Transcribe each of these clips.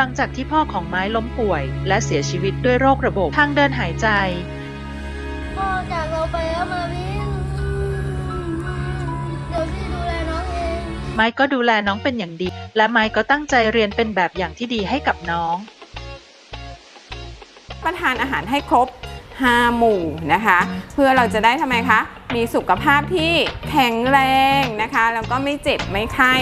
หลังจากที่พ่อของไม้ล้มป่วย และเสียชีวิตด้วยโรคระบบทางเดินหายใจ พ่อจากเราไปแล้วมาวินเดี๋ยวพี่ดูแลน้องเองไม้ก็ดูแลน้องเป็นอย่างดี และไม้ก็ตั้งใจเรียนเป็นแบบอย่างที่ดีให้กับน้องประทานอาหารให้ครบ 5 หมู่นะคะ เพื่อเราจะได้ทำไมคะ มีสุขภาพที่แข็งแรงนะคะ แล้วก็ไม่เจ็บไม่ไข้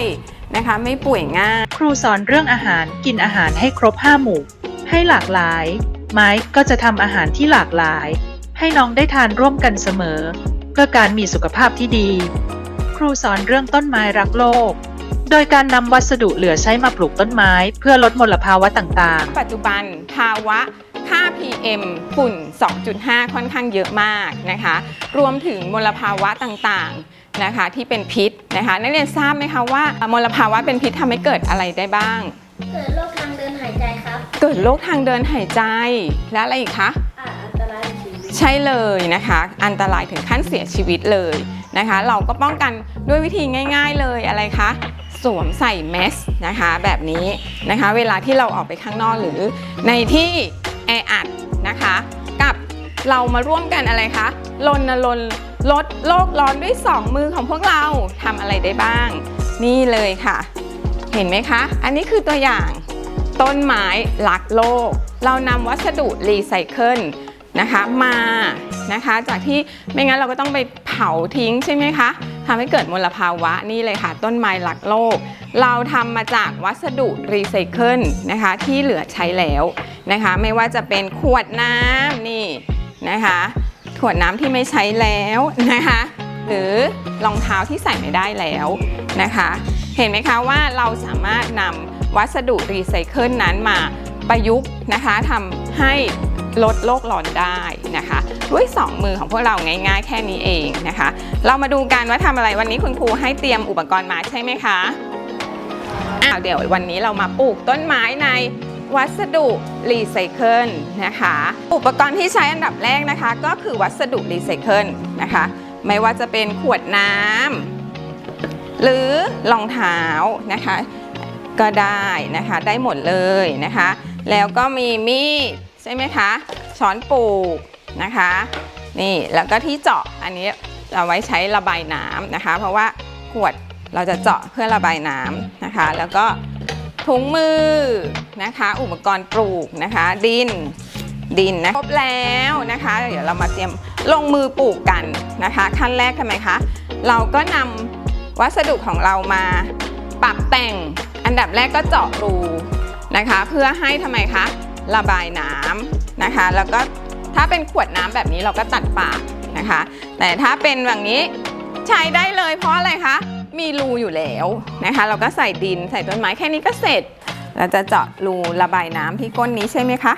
นะคะ ไม่ป่วยง่าย ครูสอนเรื่องอาหารกินอาหารให้ครบ5หมู่ ให้หลากหลาย ไม้ก็จะทำอาหารที่หลากหลาย ให้น้องได้ทานร่วมกันเสมอ เพื่อการมีสุขภาพที่ดี ครูสอนเรื่องต้นไม้รักโลก โดยการนำวัสดุเหลือใช้มาปลูกต้นไม้ เพื่อลดมลภาวะต่างๆ ปัจจุบันภาวะค่า PM ฝุ่น 2.5 ค่อนข้างเยอะมากนะคะ รวมถึงมลภาวะต่างๆ นะคะที่เป็นพิษนะคะนักเรียนทราบไหมคะว่ามลภาวะเป็นพิษทำให้เกิดอะไรได้บ้าง เกิดโรคทางเดินหายใจครับ เกิดโรคทางเดินหายใจและอะไรอีกคะอ่าอันตรายชีวิตใช่เลยนะคะ อันตรายถึงขั้นเสียชีวิตเลยนะคะ เราก็ป้องกันด้วยวิธีง่าย ๆเลยอะไรคะสวมใส่แมสนะคะแบบนี้นะคะเวลาที่เราออกไปข้างนอกหรือในที่แออัดนะคะ กับเรามาร่วมกันอะไรคะรณรงค์ ลดโลกร้อนด้วย 2 มือของพวกเราทำอะไรได้บ้าง นี่เลยค่ะ เห็นไหมคะ อันนี้คือตัวอย่าง ต้นไม้รักโลก เรานำวัสดุรีไซเคิลนะคะมานะคะ จากที่ไม่งั้นเราก็ต้องไปเผาทิ้งใช่ไหมคะทำให้เกิดมลภาวะนี่เลยค่ะ ต้นไม้รักโลก เราทำมาจากวัสดุรีไซเคิลนะคะที่เหลือใช้แล้วนะคะ ไม่ว่าจะเป็นขวดน้ำนี่นะคะ ขวดน้ำที่ไม่ใช้แล้วนะคะ หรือรองเท้าที่ใส่ไม่ได้แล้วนะคะ เห็นไหมคะว่าเราสามารถนำวัสดุรีไซเคิลนั้นมาประยุกต์นะคะทำให้ลดโลกร้อนได้นะคะ ด้วย 2 มือของพวกเราง่าย ๆ แค่นี้เองนะคะ เรามาดูกันว่าทำอะไรวันนี้คุณครูให้เตรียมอุปกรณ์มาใช่ไหมคะอ้าวเดี๋ยววันนี้เรามาปลูกต้นไม้ใน วัสดุรีไซเคิลนะคะ อุปกรณ์ที่ใช้อันดับแรกนะคะ ก็คือวัสดุรีไซเคิลนะคะ ไม่ว่าจะเป็นขวดน้ำหรือรองเท้านะคะ ก็ได้นะคะ ได้หมดเลยนะคะ แล้วก็มีมีดใช่ไหมคะ ช้อนปลูกนะคะ นี่แล้วก็ที่เจาะอันนี้เอาไว้ใช้ระบายน้ำนะคะ เพราะว่าขวดเราจะเจาะเพื่อระบายน้ำนะคะ แล้วก็ ถุงมือนะคะ อุปกรณ์ปลูกนะคะ ดินดินนะครบแล้วนะคะ เดี๋ยวเรามาเตรียมลงมือปลูกกันนะคะ ขั้นแรกทำไมคะเราก็นำวัสดุของเรามาปรับแต่งอันดับแรกก็เจาะรูนะคะ เพื่อให้ทำไมคะระบายน้ำนะคะ แล้วก็ถ้าเป็นขวดน้ำแบบนี้เราก็ตัดปากนะคะ แต่ถ้าเป็นแบบนี้ใช้ได้เลยเพราะอะไรคะ มีรูอยู่แล้วนะคะ เราก็ใส่ดินใส่ต้นไม้แค่นี้ก็เสร็จ เราจะเจาะรูระบายน้ำที่ก้นนี้ใช่ไหมคะ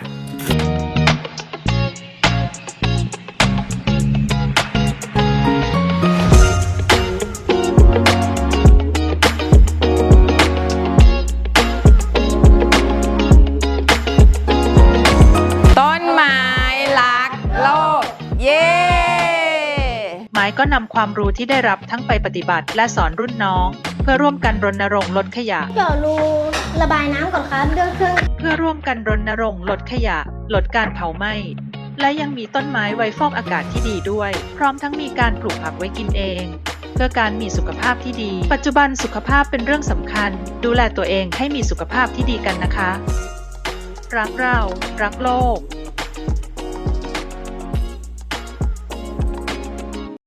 ไม้ก็นำความรู้ที่ได้รับทั้งไปปฏิบัติและสอนรุ่นน้อง เพื่อร่วมกันรณรงค์ลดขยะ เจาะรูระบายน้ำก่อนครับเรื่องเครื่องเพื่อร่วมกันรณรงค์ลดขยะ ลดการเผาไหม้ และยังมีต้นไม้ไว้ฟอกอากาศที่ดีด้วย พร้อมทั้งมีการปลูกผักไว้กินเอง เพื่อการมีสุขภาพที่ดี ปัจจุบันสุขภาพเป็นเรื่องสำคัญ ดูแลตัวเองให้มีสุขภาพที่ดีกันนะคะ รักเรา รักโลก